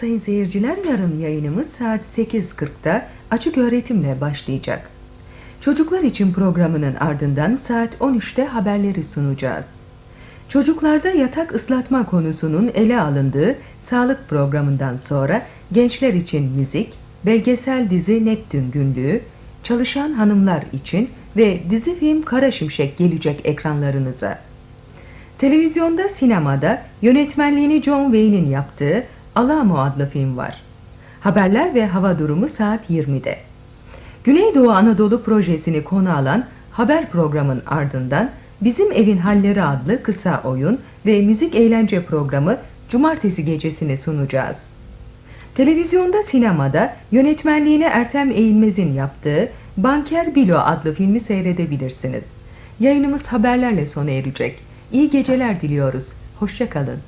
Sayın seyirciler yarın yayınımız saat 8.40'da açık öğretimle başlayacak. Çocuklar için programının ardından saat 13'te haberleri sunacağız. Çocuklarda yatak ıslatma konusunun ele alındığı sağlık programından sonra gençler için müzik, belgesel dizi Neptün günlüğü, çalışan hanımlar için ve dizi film Kara Şimşek gelecek ekranlarınıza. Televizyonda sinemada yönetmenliğini John Wayne'in yaptığı Alamo adlı film var. Haberler ve hava durumu saat 20'de. Güneydoğu Anadolu projesini konu alan haber programın ardından Bizim Evin Halleri adlı kısa oyun ve müzik eğlence programı cumartesi gecesini sunacağız. Televizyonda sinemada yönetmenliğini Ertem Eğilmez'in yaptığı Banker Bilo adlı filmi seyredebilirsiniz. Yayınımız haberlerle sona erecek. İyi geceler diliyoruz. Hoşçakalın.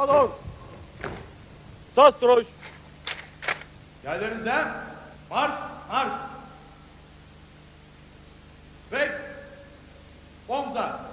Saz alor. Saz troş. Yerlerinizde marş marş. Ve omza.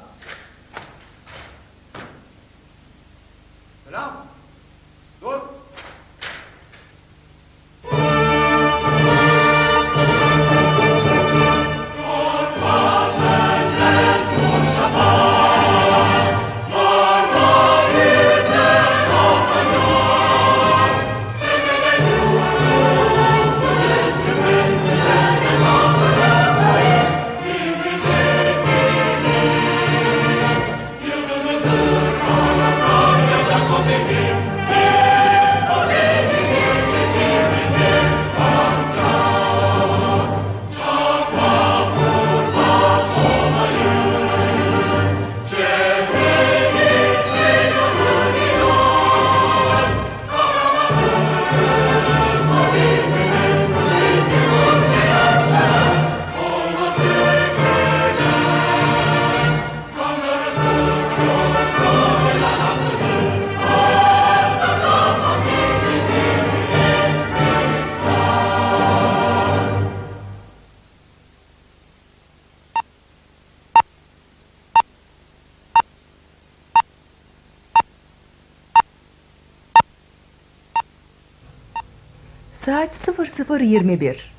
Saat 00.21